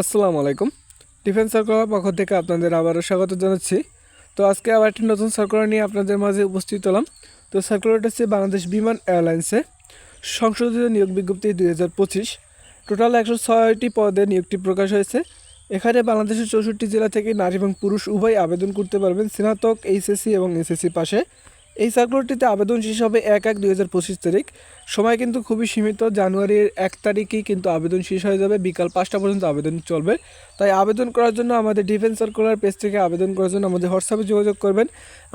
আসসালামু আলাইকুম। Defence circular পক্ষ থেকে আপনাদের আবারও স্বাগত জানাচ্ছি। তো আজকে আবার একটি নতুন সার্কুলার নিয়ে আপনাদের মাঝে উপস্থিত হলাম। তো সার্কুলারটা হচ্ছে বাংলাদেশ বিমান এয়ারলাইন্সে সংশোধিত নিয়োগ বিজ্ঞপ্তি দুই হাজার পঁচিশ। টোটাল একশো ছয়টি পদে নিয়োগটি প্রকাশ হয়েছে। এখানে বাংলাদেশের চৌষট্টি জেলা থেকে নারী এবং পুরুষ উভয় আবেদন করতে পারবেন স্নাতক, এইচএসসি এবং এসএসসি পাশে। এই সার্কুলারটিতে আবেদন শেষ হবে এক এক দুই হাজার পঁচিশ তারিখ। সময় কিন্তু খুবই সীমিত, জানুয়ারির এক তারিখেই কিন্তু আবেদন শেষ হয়ে যাবে, বিকাল পাঁচটা পর্যন্ত আবেদন চলবে। তাই আবেদন করার জন্য আমাদের ডিফেন্স সার্কুলার পেজ থেকে আবেদন করার জন্য আমাদের হোয়াটসঅ্যাপে যোগাযোগ করবেন।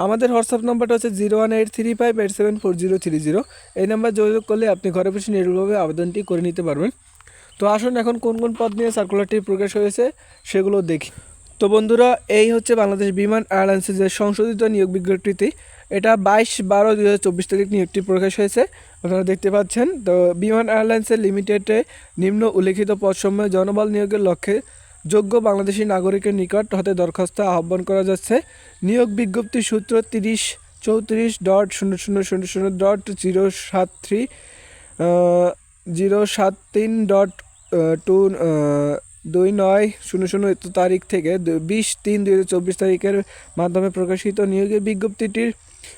আমাদের হোয়াটসঅ্যাপ নাম্বারটা হচ্ছে zero one eight three five eight seven four zero three zero. এই নাম্বার যোগাযোগ করলে আপনি ঘরে বসে নির্ভুলভাবে আবেদনটি করে নিতে পারবেন। তো আসুন এখন কোন কোন পদ নিয়ে সার্কুলারটি প্রকাশ হয়েছে সেগুলো দেখি। তো বন্ধুরা, এই হচ্ছে বাংলাদেশ বিমান এয়ারলাইন্সের যে সংশোধিত নিয়োগ বিজ্ঞপ্তিটি। এটা বাইশ বারো দুই হাজার চব্বিশ তারিখ নিয়োগটি প্রকাশ হয়েছে। আপনারা দেখতে পাচ্ছেন, তো বিমান এয়ারলাইন্সের লিমিটেডে নিম্ন উল্লেখিত পদসমূহে জনবল নিয়োগের লক্ষ্যে যোগ্য বাংলাদেশি নাগরিকের নিকট হতে দরখাস্ত আহ্বান করা যাচ্ছে। নিয়োগ বিজ্ঞপ্তি সূত্র তিরিশ চৌত্রিশ ডট শূন্য শূন্য শূন্য শূন্য ডট জিরো সাত থ্রি জিরো সাত তিন ডট টু দুই নয় শূন্য শূন্য তারিখ থেকে বিশ তিন দুই তারিখের মাধ্যমে প্রকাশিত নিয়োগের বিজ্ঞপ্তিটির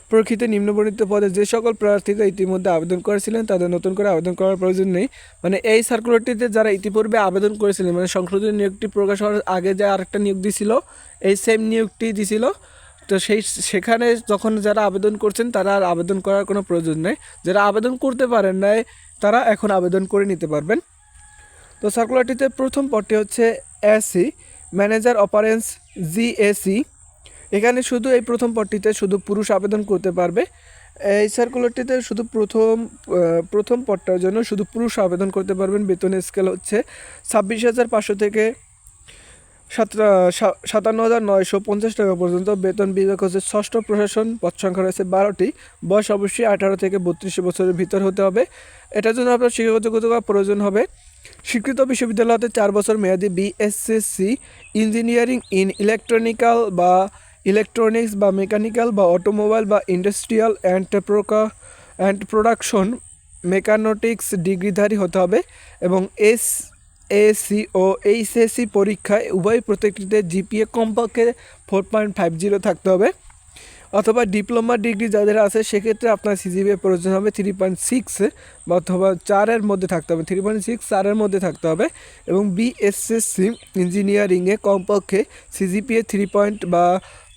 প্রকৃত নিম্নবর্ণিত পদে যে সকল প্রার্থীরা ইতিমধ্যে আবেদন করেছিলেন, তাদের নতুন করে আবেদন করার প্রয়োজন নেই। মানে এই সার্কুলারটিতে যারা ইতিপূর্বে আবেদন করেছিলেন মানে সংশোধিত নিয়োগটি প্রকাশ হওয়ার আগে যে আরেকটা নিয়োগ দিছিল, এই সেম নিয়োগটি দিছিল। তো সেই, সেখানে যখন যারা আবেদন করছেন, তারা আর আবেদন করার কোনো প্রয়োজন নেই। যারা আবেদন করতে পারেন নাই, তারা এখন আবেদন করে নিতে পারবেন। তো সার্কুলারটিতে প্রথম পদটি হচ্ছে এসি ম্যানেজার অপারেন্স জিএসি এখানে শুধু এই প্রথম পদটিতে শুধু পুরুষ আবেদন করতে পারবে। এই সার্কুলারটিতে শুধু প্রথম প্রথম পদটার জন্য শুধু পুরুষ আবেদন করতে পারবেন। বেতনের স্কেল হচ্ছে ছাব্বিশ হাজার পাঁচশো থেকে সাতান্ন হাজার নয়শো পঞ্চাশ টাকা পর্যন্ত। বেতন বিভাগ হচ্ছে ষষ্ঠ প্রশাসন, পদ সংখ্যা রয়েছে বারোটি। বয়স অবশ্যই আঠারো থেকে বত্রিশ বছরের ভিতর হতে হবে। এটার জন্য আপনার শিক্ষাগত প্রয়োজন হবে স্বীকৃত বিশ্ববিদ্যালয় হতে চার বছর মেয়াদি বিএসএসসি ইঞ্জিনিয়ারিং ইন ইলেকট্রনিক্যাল বা ইলেকট্রনিক্স বা মেকানিক্যাল বা অটোমোবাইল বা ইন্ডাস্ট্রিয়াল অ্যান্ড প্রোকা, অ্যান্ড প্রোডাকশন মেকানোটিক্স ডিগ্রিধারী হতে হবে এবং এস এসি ও এইচএসসি পরীক্ষায় উভয় প্রত্যেকটিতে জিপিএ কমপক্ষে ফোর পয়েন্ট ফাইভ জিরো থাকতে হবে। অথবা ডিপ্লোমা ডিগ্রি যাদের আছে, সেক্ষেত্রে আপনার সিজিপিএ প্রয়োজন হবে থ্রি পয়েন্ট সিক্স অথবা চারের মধ্যে থাকতে হবে। থ্রি পয়েন্ট সিক্স চারের মধ্যে থাকতে হবে এবং বিএসএসসি ইঞ্জিনিয়ারিংয়ে কমপক্ষে সিজিপিএ থ্রি পয়েন্ট বা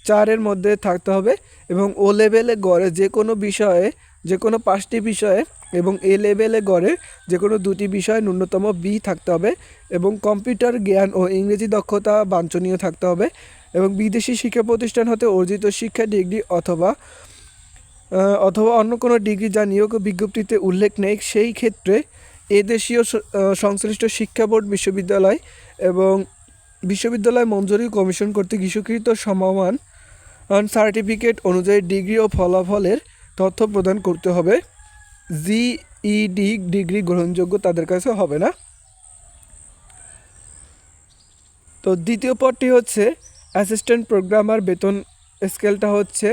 চারের মধ্যে থাকতে হবে এবং ও লেভেলে গড়ে যে কোনো বিষয়ে, যে কোনো পাঁচটি বিষয়ে এবং এ লেভেলে গড়ে যে কোনো দুটি বিষয়ে ন্যূনতম বি থাকতে হবে এবং কম্পিউটার জ্ঞান ও ইংরেজি দক্ষতা বাঞ্ছনীয় থাকতে হবে এবং বিদেশি শিক্ষা প্রতিষ্ঠান হতে অর্জিত শিক্ষা ডিগ্রি অথবা অথবা অন্য কোনো ডিগ্রি যা নিয়োগ বিজ্ঞপ্তিতে উল্লেখ নেই, সেই ক্ষেত্রে এদেশীয় সংশ্লিষ্ট শিক্ষা বোর্ড, বিশ্ববিদ্যালয় এবং বিশ্ববিদ্যালয় মঞ্জুরি কমিশন কর্তৃক ইস্যুকৃত সমমান সার্টিফিকেট অনুযায়ী ডিগ্রি ও ফলাফলের তথ্য প্রদান করতে হবে। জিইডি ডিগ্রি গ্রহণযোগ্য তাদের কাছে হবে না। তো দ্বিতীয় পদটি হচ্ছে অ্যাসিস্ট্যান্ট প্রোগ্রামার বেতন স্কেলটা হচ্ছে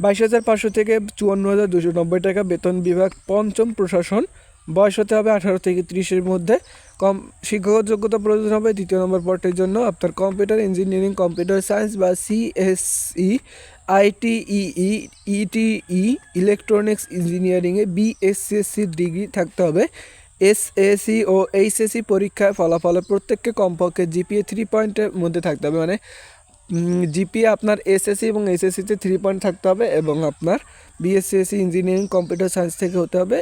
বাইশ হাজার পাঁচশো থেকে চুয়ান্ন হাজার দুশো নব্বই টাকা বেতন বিভাগ পঞ্চম প্রশাসন। বয়স হতে হবে আঠারো থেকে ত্রিশের মধ্যে। কম শিক্ষাগত যোগ্যতা প্রয়োজন হবে, দ্বিতীয় নম্বর পদটির জন্য। আপনার কম্পিউটার ইঞ্জিনিয়ারিং, কম্পিউটার সায়েন্স বা সিএসই, আইটিইই, ইটিই, ইলেকট্রনিক্স ইঞ্জিনিয়ারিংয়ে বিএসসিএসসি ডিগ্রি থাকতে হবে। এসএসসি ও এইচএসসি পরীক্ষায় ফলাফলে প্রত্যেককে কমপক্ষে জিপিএ থ্রি পয়েন্টের মধ্যে থাকতে হবে। মানে জিপিএ আপনার এসএসসি এবং এসএসসিতে থ্রি পয়েন্ট থাকতে হবে এবং আপনার বিএসসিএসসি ইঞ্জিনিয়ারিং, কম্পিউটার সায়েন্স থেকে হতে হবে।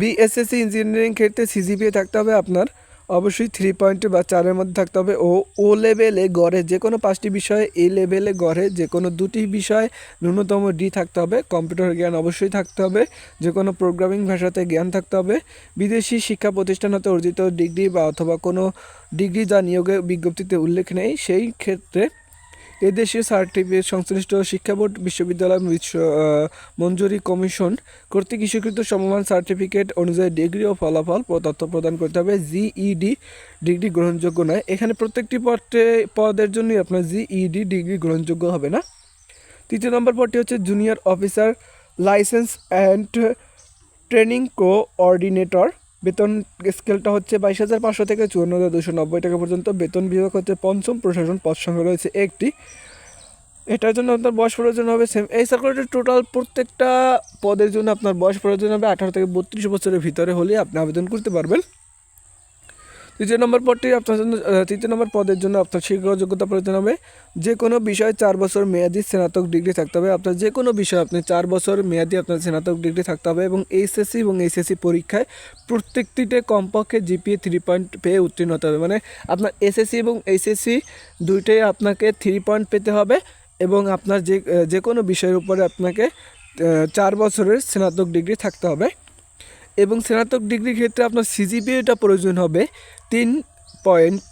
বিএসএসসি ইঞ্জিনিয়ারিং ক্ষেত্রে সিজিপিএ থাকতে হবে আপনার অবশ্যই থ্রি পয়েন্ট বা চারের মধ্যে থাকতে হবে ও ও লেভেলে গড়ে যে কোনো পাঁচটি বিষয়ে এ লেভেলে গড়ে যে কোনো দুটি বিষয় ন্যূনতম ডি থাকতে হবে কম্পিউটার জ্ঞান অবশ্যই থাকতে হবে যে কোনো প্রোগ্রামিং ভাষাতে জ্ঞান থাকতে হবে, বিদেশি শিক্ষা প্রতিষ্ঠান হতে অর্জিত ডিগ্রি বা অথবা কোনো ডিগ্রি যা নিয়োগে বিজ্ঞপ্তিতে উল্লেখ নেই, সেই ক্ষেত্রে এদেশীয় সার্টিফিকেট সংশ্লিষ্ট শিক্ষা বোর্ড, বিশ্ববিদ্যালয় বিশ্ব- মঞ্জুরি কমিশন কর্তৃক ইস্যুকৃত সমমান সার্টিফিকেট অনুযায়ী ডিগ্রি ও ফলাফল তথ্য প্রদান করতে হবে। জিইডি ডিগ্রি গ্রহণযোগ্য নয়। এখানে প্রত্যেকটি পদে, পদের জন্যই আপনার জিইডি ডিগ্রি গ্রহণযোগ্য হবে না। তৃতীয় নম্বর পদটি হচ্ছে junior officer license and training coordinator বেতন স্কেলটা হচ্ছে বাইশ হাজার পাঁচশো থেকে চুয়ান্ন হাজার দুশো নব্বই টাকা পর্যন্ত। বেতন বিভাগ হচ্ছে পঞ্চম প্রশাসন পদ সংখ্যা রয়েছে একটি। এটার জন্য আপনার বয়স প্রয়োজন হবে সেম এই সার্কুলেটের টোটাল প্রত্যেকটা পদের জন্য আপনার বয়স প্রয়োজন হবে আঠারো থেকে বত্রিশ বছরের ভিতরে হলে আপনি আবেদন করতে পারবেন। তৃতীয় নম্বর পদটি আপনার জন্য তৃতীয় নম্বর পদের জন্য আপনার শিক্ষক যোগ্যতা প্রয়োজন হবে। যে কোনো বিষয়ে চার বছর মেয়াদি স্নাতক ডিগ্রি থাকতে হবে। আপনার যে কোনো বিষয়ে আপনি চার বছর মেয়াদি আপনার স্নাতক ডিগ্রি থাকতে হবে এবং এইচএসসি এবং এইচএসসি পরীক্ষায় প্রত্যেকটিতে কমপক্ষে জিপিএ থ্রি পয়েন্ট পেয়ে উত্তীর্ণ হতে হবে। মানে আপনার এসএসসি এবং এইচএসসি দুইটাই আপনাকে থ্রি পয়েন্ট পেতে হবে এবং আপনার যে যে কোনো বিষয়ের উপরে আপনাকে চার বছরের স্নাতক ডিগ্রি থাকতে হবে। এবং স্নাতক ডিগ্রির ক্ষেত্রে আপনার সিজিপিএটা প্রয়োজন হবে তিন পয়েন্ট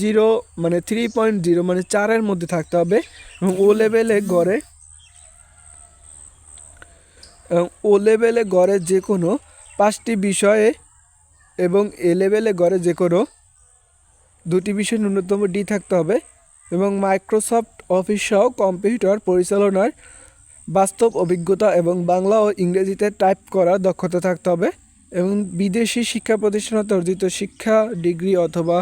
জিরো মানে থ্রি পয়েন্ট জিরো মানে চারের মধ্যে থাকতে হবে। এবং ও লেভেলে গড়ে ও লেভেলে গড়ে যে কোনো পাঁচটি বিষয়ে এবং এ লেভেলে গড়ে যে কোনো দুটি বিষয় ন্যূনতম ডি থাকতে হবে। এবং মাইক্রোসফট অফিস সহ কম্পিউটার পরিচালনার বাস্তব অভিজ্ঞতা এবং বাংলা ও ইংরেজিতে টাইপ করার দক্ষতা থাকতে হবে। এবং বিদেশি শিক্ষা প্রতিষ্ঠান অর্জিত শিক্ষা, ডিগ্রি অথবা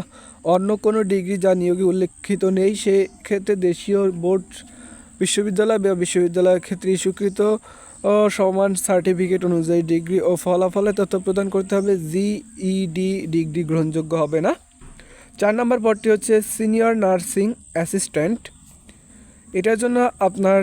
অন্য কোনো ডিগ্রি যা নিয়োগে উল্লেখিত নেই, সেক্ষেত্রে দেশীয় বোর্ড, বিশ্ববিদ্যালয় বা বিশ্ববিদ্যালয়ের ক্ষেত্রে স্বীকৃত সমান সার্টিফিকেট অনুযায়ী ডিগ্রি ও ফলাফলের তথ্য প্রদান করতে হবে। জিইডি ডিগ্রি গ্রহণযোগ্য হবে না। চার নম্বর পদটি হচ্ছে সিনিয়র নার্সিং অ্যাসিস্ট্যান্ট। এটার জন্য আপনার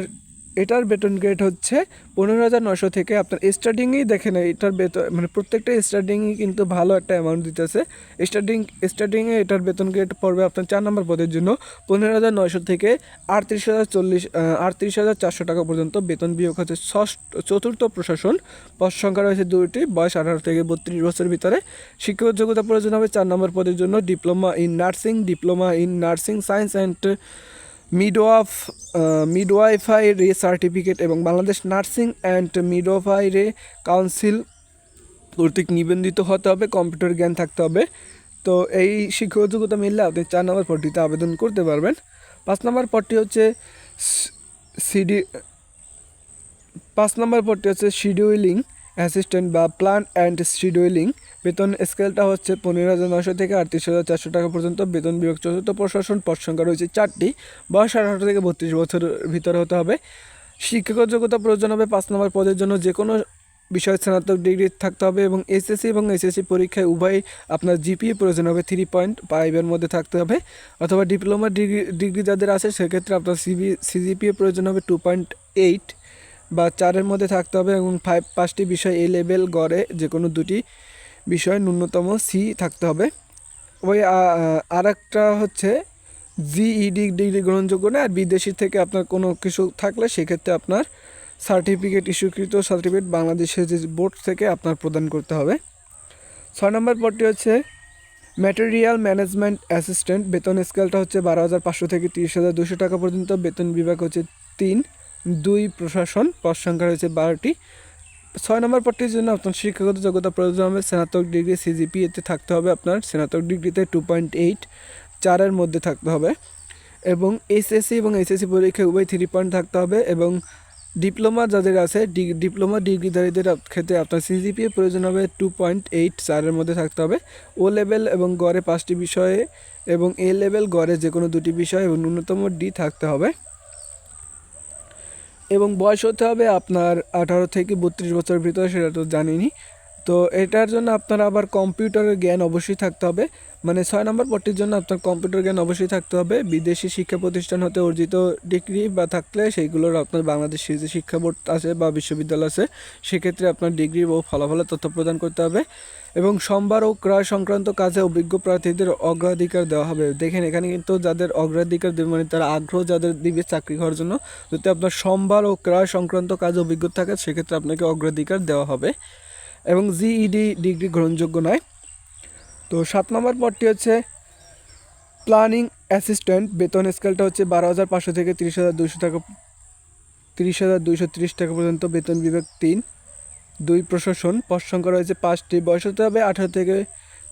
এটার বেতন গ্রেড হচ্ছে পনেরো হাজার নশো থেকে আপনার স্টার্টিংয়েই দেখেন এটার বেতন মানে প্রত্যেকটা স্টার্টিংই কিন্তু ভালো একটা অ্যামাউন্ট দিতেছে। স্টার্টিং স্টার্টিংয়ে এটার বেতন গ্রেড পড়বে আপনার চার নম্বর পদের জন্য পনেরো হাজার নশো থেকে আটত্রিশ হাজার চল্লিশ আটত্রিশ হাজার চারশো টাকা পর্যন্ত বেতন বিয়োগ হচ্ছে ষষ্ঠ, চতুর্থ প্রশাসন। পদ সংখ্যা রয়েছে দুইটি, বয়স আঠারো থেকে বত্রিশ বছরের ভিতরে। শিক্ষক যোগ্যতা প্রয়োজন হবে চার নম্বর পদের জন্য diploma in nursing diploma in nursing science and midwife midwifery certificate এবং Bangladesh nursing and midwifery council কর্তৃক নিবন্ধিত হতে হবে, কম্পিউটার জ্ঞান থাকতে হবে। তো এই শিক্ষক যোগ্যতা মিললে আপনি চার নম্বর পদটিতে আবেদন করতে পারবেন। পাঁচ নম্বর পদটি হচ্ছে সিডি, পাঁচ নম্বর পদটি হচ্ছে শিডিউলিং অ্যাসিস্ট্যান্ট বা প্ল্যান অ্যান্ড শিডিউলিং। বেতন স্কেলটা হচ্ছে পনেরো হাজার নশো থেকে আটত্রিশ হাজার চারশো টাকা পর্যন্ত। বেতন বিভাগ চতুর্থ প্রশাসন, পদ সংখ্যা রয়েছে চারটি। বয়স আঠারো থেকে বত্রিশ বছরের ভিতরে হতে হবে। শিক্ষক যোগ্যতা প্রয়োজন হবে পাঁচ নম্বর পদের জন্য যে কোনো বিষয়ে স্নাতক ডিগ্রি থাকতে হবে এবং এসএসসি এবং এসএসসি পরীক্ষায় উভয় আপনার জিপিএ প্রয়োজন হবে। থ্রি পয়েন্ট ফাইভের মধ্যে থাকতে হবে অথবা ডিপ্লোমা ডিগ্রি ডিগ্রি যাদের আছে সেক্ষেত্রে আপনার সিবি, সিজিপিএ প্রয়োজন হবে টু পয়েন্ট এইট বা চারের মধ্যে থাকতে হবে এবং ফাইভ পাঁচটি বিষয় এ লেভেল গড়ে যে কোনো দুটি বিষয় ন্যূনতম সি থাকতে হবে। ওই আর একটা হচ্ছে জিইডি ডিগ্রি গ্রহণযোগ্য না? আর বিদেশি থেকে আপনার কোনো কিছু থাকলে সেক্ষেত্রে আপনার সার্টিফিকেট ইস্যুকৃত সার্টিফিকেট বাংলাদেশের যে বোর্ড থেকে আপনার প্রদান করতে হবে। ছয় নম্বর পদটি হচ্ছে ম্যাটেরিয়াল ম্যানেজমেন্ট অ্যাসিস্ট্যান্ট বেতন স্কেলটা হচ্ছে বারো হাজার পাঁচশো থেকে তিরিশ হাজার দুশো টাকা পর্যন্ত। বেতন বিভাগ হচ্ছে তিন, দুই প্রশাসন। পদ সংখ্যা রয়েছে বারোটি। ছয় নম্বর পদটির জন্য আপনার শিক্ষাগত যোগ্যতা প্রয়োজন হবে। স্নাতক ডিগ্রি সিজিপিএতে থাকতে হবে আপনার। স্নাতক ডিগ্রিতে টু পয়েন্ট এইট চারের মধ্যে থাকতে হবে এবং এসএসসি এবং এসএসসি পরীক্ষায় উভয় থ্রি পয়েন্ট থাকতে হবে এবং ডিপ্লোমা যাদের আছে ডিপ্লোমা ডিগ্রিধারীদের ক্ষেত্রে আপনার সিজিপিএ প্রয়োজন হবে টু পয়েন্ট এইট চারের মধ্যে থাকতে হবে। ও লেভেল এবং গড়ে পাঁচটি বিষয়ে এবং এ লেভেল গড়ে যে কোনো দুটি বিষয় এবং ন্যূনতম ডি থাকতে হবে। এবং বয়স হতে হবে আপনার আঠারো থেকে বত্রিশ বছরের ভিতরে সেটা তো জানিনি। তো এটার জন্য আপনার আবার কম্পিউটারের জ্ঞান অবশ্যই থাকতে হবে। মানে ছয় নম্বর পদটির জন্য আপনার কম্পিউটার জ্ঞান অবশ্যই থাকতে হবে। বিদেশি শিক্ষা প্রতিষ্ঠান হতে অর্জিত ডিগ্রি বা থাকলে সেইগুলোর আপনার বাংলাদেশের যে শিক্ষা বোর্ড আছে বা বিশ্ববিদ্যালয় আছে, সেক্ষেত্রে আপনার ডিগ্রি ও ফলাফলের তথ্য প্রদান করতে হবে এবং সোমবার ও ক্রয় সংক্রান্ত কাজে অভিজ্ঞ প্রার্থীদের অগ্রাধিকার দেওয়া হবে। দেখেন, এখানে কিন্তু যাদের অগ্রাধিকার দেবে মানে তারা আগ্রহ যাদের দিবে চাকরি হওয়ার জন্য, যদি আপনার সোমবার ও ক্রয় সংক্রান্ত কাজে অভিজ্ঞ থাকে, সেক্ষেত্রে আপনাকে অগ্রাধিকার দেওয়া হবে। এবং জিইডি ডিগ্রি গ্রহণযোগ্য নয়। তো সাত নম্বর পদটি হচ্ছে প্ল্যানিং অ্যাসিস্ট্যান্ট বেতন স্কেলটা হচ্ছে বারো হাজার পাঁচশো থেকে তিরিশ হাজার দুশো টাকা, তিরিশ হাজার দুইশো তিরিশ টাকা পর্যন্ত বেতন বিভাগ তিন। দুই, প্রশাসন, পদ সংখ্যা রয়েছে পাঁচটি, বয়স হতে হবে আঠারো থেকে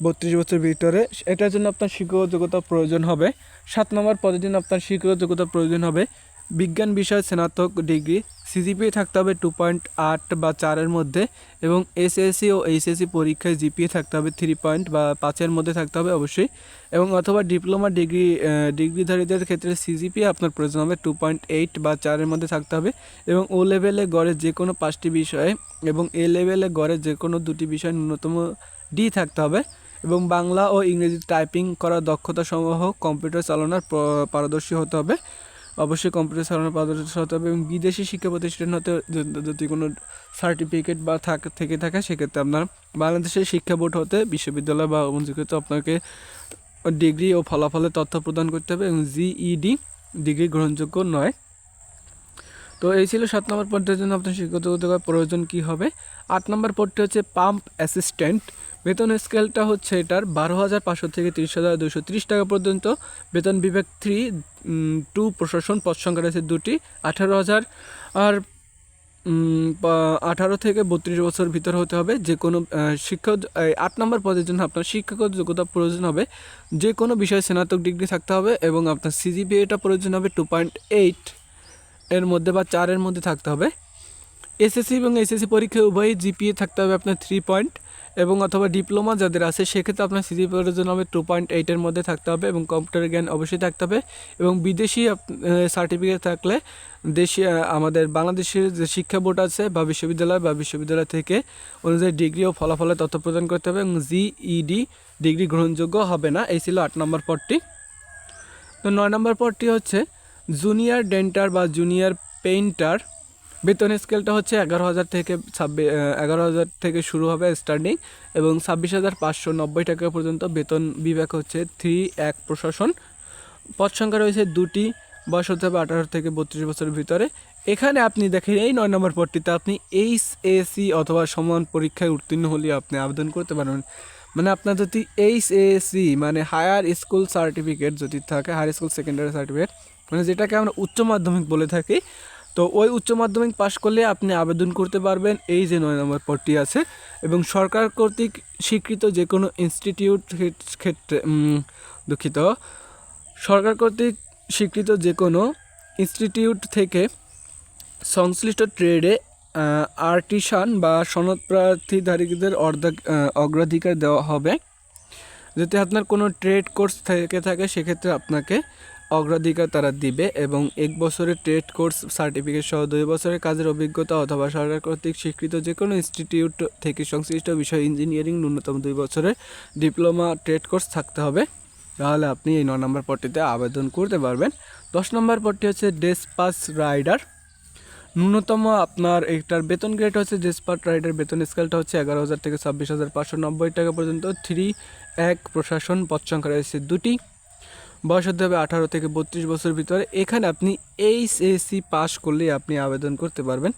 বত্রিশ বছর ভিতরে। এটার জন্য আপনার শিক্ষক যোগ্যতা প্রয়োজন হবে। সাত নম্বর পদের জন্য আপনার শিক্ষক যোগ্যতা প্রয়োজন হবে বিজ্ঞান বিষয় স্নাতক ডিগ্রি সিজিপিএ থাকতে হবে টু পয়েন্ট আট বা চারের মধ্যে এবং এসএসসি ও এইচএসসি পরীক্ষায় জিপিএ থাকতে হবে থ্রি পয়েন্ট বা পাঁচের মধ্যে থাকতে হবে অবশ্যই এবং অথবা ডিপ্লোমা ডিগ্রি ডিগ্রিধারীদের ক্ষেত্রে সিজিপিএ আপনার প্রয়োজন হবে টু পয়েন্ট এইট বা চারের মধ্যে থাকতে হবে এবং ও লেভেলে গড়ে যে কোনো পাঁচটি বিষয়ে এবং এ লেভেলে গড়ে যে কোনো দুটি বিষয় ন্যূনতম ডি থাকতে হবে এবং বাংলা ও ইংরেজি টাইপিং করার দক্ষতা সমূহ কম্পিউটার চালানোর পারদর্শী হতে হবে। অবশ্যই কম্পিউটার চালানোর পারদর্শী হতে হবে এবং বিদেশি শিক্ষা প্রতিষ্ঠান হতে যদি- কোনো সার্টিফিকেট বা থাক, থেকে থাকে, সেক্ষেত্রে আপনার বাংলাদেশের শিক্ষা বোর্ড হতে বিশ্ববিদ্যালয় বা পঞ্জীকৃত আপনাকে ডিগ্রি ও ফলাফলের তথ্য প্রদান করতে হবে এবং জিইডি ডিগ্রি গ্রহণযোগ্য নয়। তো এই ছিল সাত নম্বর পদের জন্য আপনার শিক্ষাগত প্রয়োজন কি হবে? আট নম্বর পদটি হচ্ছে পাম্প অ্যাসিস্ট্যান্ট বেতন স্কেলটা হচ্ছে এটার বারো হাজার পাঁচশো থেকে তিরিশ হাজার দুশো তিরিশ টাকা পর্যন্ত। বেতন বিভাগ থ্রি টু প্রশাসন, পদ সংখ্যা রয়েছে দুটি, আঠারো হাজার। আর আঠারো থেকে বত্রিশ বছর ভিতর হতে হবে। যে কোনো শিক্ষক আট নম্বর পদের জন্য আপনার শিক্ষাগত যোগ্যতা প্রয়োজন হবে। যে কোনো বিষয়ে স্নাতক ডিগ্রি থাকতে হবে এবং আপনার সিজিপিএটা প্রয়োজন হবে টু পয়েন্ট এইট এর মধ্যে বা চারের মধ্যে থাকতে হবে। এসএসসি এবং এসএসসি পরীক্ষায় উভয়ই জিপিএ থাকতে হবে আপনার থ্রি পয়েন্ট এবং অথবা ডিপ্লোমা যাদের আছে, সেক্ষেত্রে আপনার সিজি প্রয়োজন হবে টু পয়েন্ট এইটের মধ্যে থাকতে হবে এবং কম্পিউটার জ্ঞান অবশ্যই থাকতে হবে। এবং বিদেশি সার্টিফিকেট থাকলে দেশি আমাদের বাংলাদেশের যে শিক্ষা বোর্ড আছে বা বিশ্ববিদ্যালয় বা বিশ্ববিদ্যালয় থেকে অনুযায়ী ডিগ্রি ও ফলাফলের তথ্য প্রদান করতে হবে এবং জিইডি ডিগ্রি গ্রহণযোগ্য হবে না। এই ছিল আট নম্বর পদটি। তো নয় নম্বর পদটি হচ্ছে জুনিয়র ডেন্টার বা জুনিয়র পেইন্টার বেতন স্কেলটা হচ্ছে এগারো হাজার থেকে ছাব্বিশ এগারো হাজার থেকে শুরু হবে স্টার্টিং এবং ছাব্বিশ হাজার পাঁচশো নব্বই টাকা পর্যন্ত বেতন বিভাগ হচ্ছে থ্রি এক প্রশাসন। পদ সংখ্যা রয়েছে দুটি, বয়স হতে হবে আঠারো থেকে বত্রিশ বছরের ভিতরে। এখানে আপনি দেখেন এই নয় নম্বর পদটিতে আপনি এইচ এসি অথবা সমান পরীক্ষায় উত্তীর্ণ হলে আপনি আবেদন করতে পারবেন। মানে আপনার যদি এইচ এসি মানে হায়ার স্কুল সার্টিফিকেট যদি থাকে হায়ার স্কুল সেকেন্ডারি সার্টিফিকেট মানে যেটাকে আমরা উচ্চ মাধ্যমিক বলে থাকি তো ওই উচ্চ মাধ্যমিক পাশ করলে আপনি আবেদন করতে পারবেন। এই যে নয় নম্বর পদটি আছে এবং সরকার কর্তৃক স্বীকৃত যে কোনো ইনস্টিটিউট ক্ষেত্রে দুঃখিত, সরকার কর্তৃক স্বীকৃত যে কোনো ইনস্টিটিউট থেকে সংশ্লিষ্ট ট্রেডে আর্টিসান বা সনদ প্রার্থীধারীদের অর্ধা অগ্রাধিকার দেওয়া হবে। যদি আপনার কোনো ট্রেড কোর্স থেকে থাকে, সেক্ষেত্রে আপনাকে অগ্রাধিকার তারা দিবে এবং এক বছরের ট্রেড কোর্স সার্টিফিকেট সহ দুই বছরের কাজের অভিজ্ঞতা অথবা সরকার কর্তৃক স্বীকৃত যে কোনো ইনস্টিটিউট থেকে সংশ্লিষ্ট বিষয় ইঞ্জিনিয়ারিং ন্যূনতম দুই বছরের ডিপ্লোমা ট্রেড কোর্স থাকতে হবে। তাহলে আপনি এই ন নম্বর পদটিতে আবেদন করতে পারবেন। দশ নম্বর পদটি হচ্ছে ডেসপাস রাইডার ন্যূনতম আপনার একটার বেতন গ্রেড হচ্ছে ডেসপাট রাইডার বেতন স্কেলটা হচ্ছে এগারো হাজার থেকে ছাব্বিশ হাজার পাঁচশো নব্বই টাকা পর্যন্ত। থ্রি এক প্রশাসন পদ সংখ্যা রয়েছে দুটি। বয়স হতে হবে আঠারো থেকে বত্রিশ বছর ভিতরে। এখানে আপনি এইচ এইচএসসি পাস করলে আপনি আবেদন করতে পারবেন।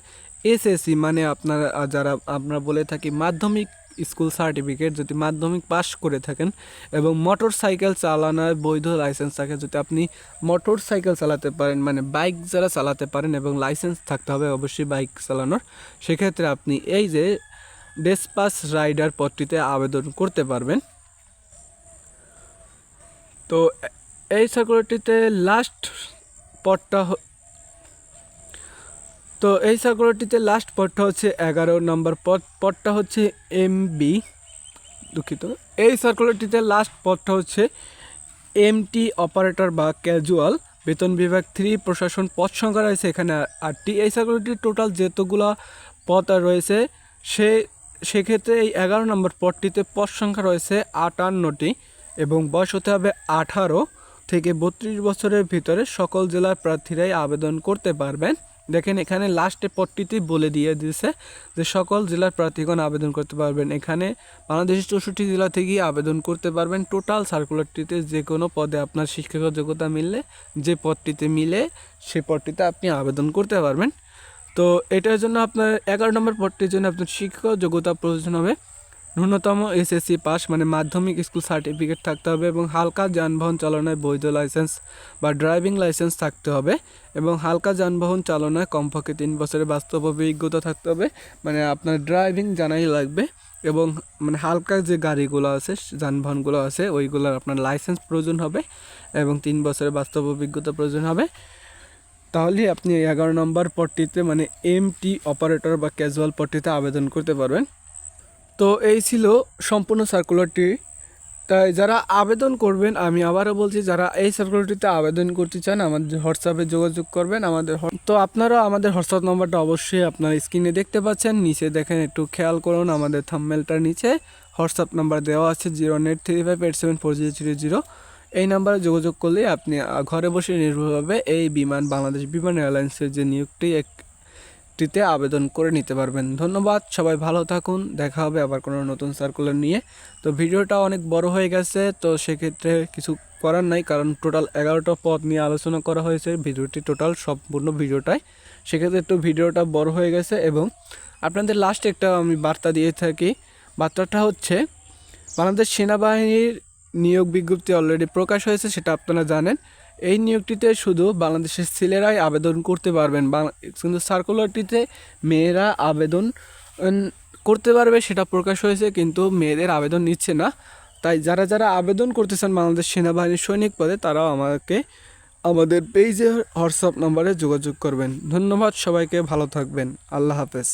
এস এসএসসি মানে আপনার, যারা আমরা বলে থাকি মাধ্যমিক স্কুল সার্টিফিকেট, যদি মাধ্যমিক পাস করে থাকেন এবং মোটর সাইকেল চালানোর বৈধ লাইসেন্স থাকে, যদি আপনি মোটর সাইকেল চালাতে পারেন মানে বাইক যারা চালাতে পারেন এবং লাইসেন্স থাকতে হবে অবশ্যই বাইক চালানোর, সেক্ষেত্রে আপনি এই যে ডেসপাস রাইডার পদটিতে আবেদন করতে পারবেন। তো এই সার্কুলারটিতে লাস্ট পদটা হ- তো এই সার্কুলারটিতে লাস্ট পদটা হচ্ছে এগারো নম্বর পদ পদটা হচ্ছে এমবি দুঃখিত। এই সার্কুলারটিতে লাস্ট পদটা হচ্ছে এমটি অপারেটর বা ক্যাজুয়াল বেতন বিভাগ থ্রি প্রশাসন পদ সংখ্যা রয়েছে এখানে আটটি। এই সার্কুলারটির টোটাল যেতগুলো পদ আর রয়েছে, সে, সেক্ষেত্রে এই এগারো নম্বর পদটিতে পদ সংখ্যা রয়েছে আটান্নটি এবং বয়স হতে হবে আঠারো। থেকে বত্রিশ বছরের ভিতরে সকল জেলার প্রার্থীরাই আবেদন করতে পারবেন। দেখেন এখানে লাস্টে পদটিতে বলে দিয়ে দিয়েছে যে সকল জেলার প্রার্থীগণ আবেদন করতে পারবেন। এখানে বাংলাদেশের চৌষট্টি জেলা থেকেই আবেদন করতে পারবেন। টোটাল সার্কুলারটিতে যে কোনো পদে আপনার শিক্ষাগত যোগ্যতা মিললে, যে পদটিতে মিলে সেই পদটিতে আপনি আবেদন করতে পারবেন। তো এটার জন্য আপনার এগারো নম্বর পদটির জন্য আপনার শিক্ষাগত যোগ্যতা প্রয়োজন হবে। ন্যূনতম এসএসসি পাস মানে মাধ্যমিক স্কুল সার্টিফিকেট থাকতে হবে এবং হালকা যানবাহন চালনায় বৈধ লাইসেন্স বা ড্রাইভিং লাইসেন্স থাকতে হবে এবং হালকা যানবাহন চালনায় কমপক্ষে তিন বছরের বাস্তব অভিজ্ঞতা থাকতে হবে। মানে আপনার ড্রাইভিং জানাই লাগবে এবং মানে হালকা যে গাড়িগুলো আছে, যানবাহনগুলো আছে, ওইগুলোর আপনার লাইসেন্স প্রয়োজন হবে এবং তিন বছরের বাস্তব অভিজ্ঞতা প্রয়োজন হবে। তাহলে আপনি এগারো নম্বর পট্টিতে মানে এম টি অপারেটর বা ক্যাজুয়াল পট্টিতে আবেদন করতে পারবেন। তো এই ছিল সম্পূর্ণ সার্কুলারটি তাই যারা আবেদন করবেন, আমি আবারও বলছি, যারা এই সার্কুলারটিতে আবেদন করতে চান, আমাদের হোয়াটসঅ্যাপে যোগাযোগ করবেন। আমাদের তো আপনারা আমাদের হোয়াটসঅ্যাপ নম্বরটা অবশ্যই আপনার স্ক্রিনে দেখতে পাচ্ছেন। নিচে দেখেন, একটু খেয়াল করুন, আমাদের থাম্মেলটার নিচে হোয়াটসঅ্যাপ নাম্বার দেওয়া আছে zero eight three five eight seven four zero three zero এই নাম্বারে যোগাযোগ করলে আপনি ঘরে বসে নির্ভরভাবে এই বিমান, বাংলাদেশ বিমান এয়ারলাইন্সের যে নিয়োগটি একটিতে আবেদন করে নিতে পারবেন। ধন্যবাদ, সবাই ভালো থাকুন, দেখা হবে আবার কোনো নতুন সার্কুলার নিয়ে। তো ভিডিওটা অনেক বড় হয়ে গেছে, তো সেক্ষেত্রে কিছু করার নাই, কারণ টোটাল এগারোটা পদ নিয়ে আলোচনা করা হয়েছে, ভিডিওটি টোটাল সম্পূর্ণ ভিডিওটাই। সেক্ষেত্রে একটু ভিডিওটা বড় হয়ে গেছে এবং আপনাদের লাস্ট একটা আমি বার্তা দিয়ে থাকি। বার্তাটা হচ্ছে, বাংলাদেশ সেনাবাহিনীর নিয়োগ বিজ্ঞপ্তি অলরেডি প্রকাশ হয়েছে, সেটা আপনারা জানেন। এই নিয়োগটিতে শুধু বাংলাদেশের ছেলেরাই আবেদন করতে পারবেন কিন্তু সার্কুলারটিতে মেয়েরা আবেদন করতে পারবে সেটা প্রকাশ হয়েছে, কিন্তু মেয়েদের আবেদন নিচ্ছে না। তাই যারা যারা আবেদন করতেছেন বাংলাদেশ সেনাবাহিনীর সৈনিক পদে, তারাও আমাকে, আমাদের পেজে হোয়াটসঅ্যাপ নম্বরে যোগাযোগ করবেন। ধন্যবাদ সবাইকে, ভালো থাকবেন। আল্লাহ হাফেজ।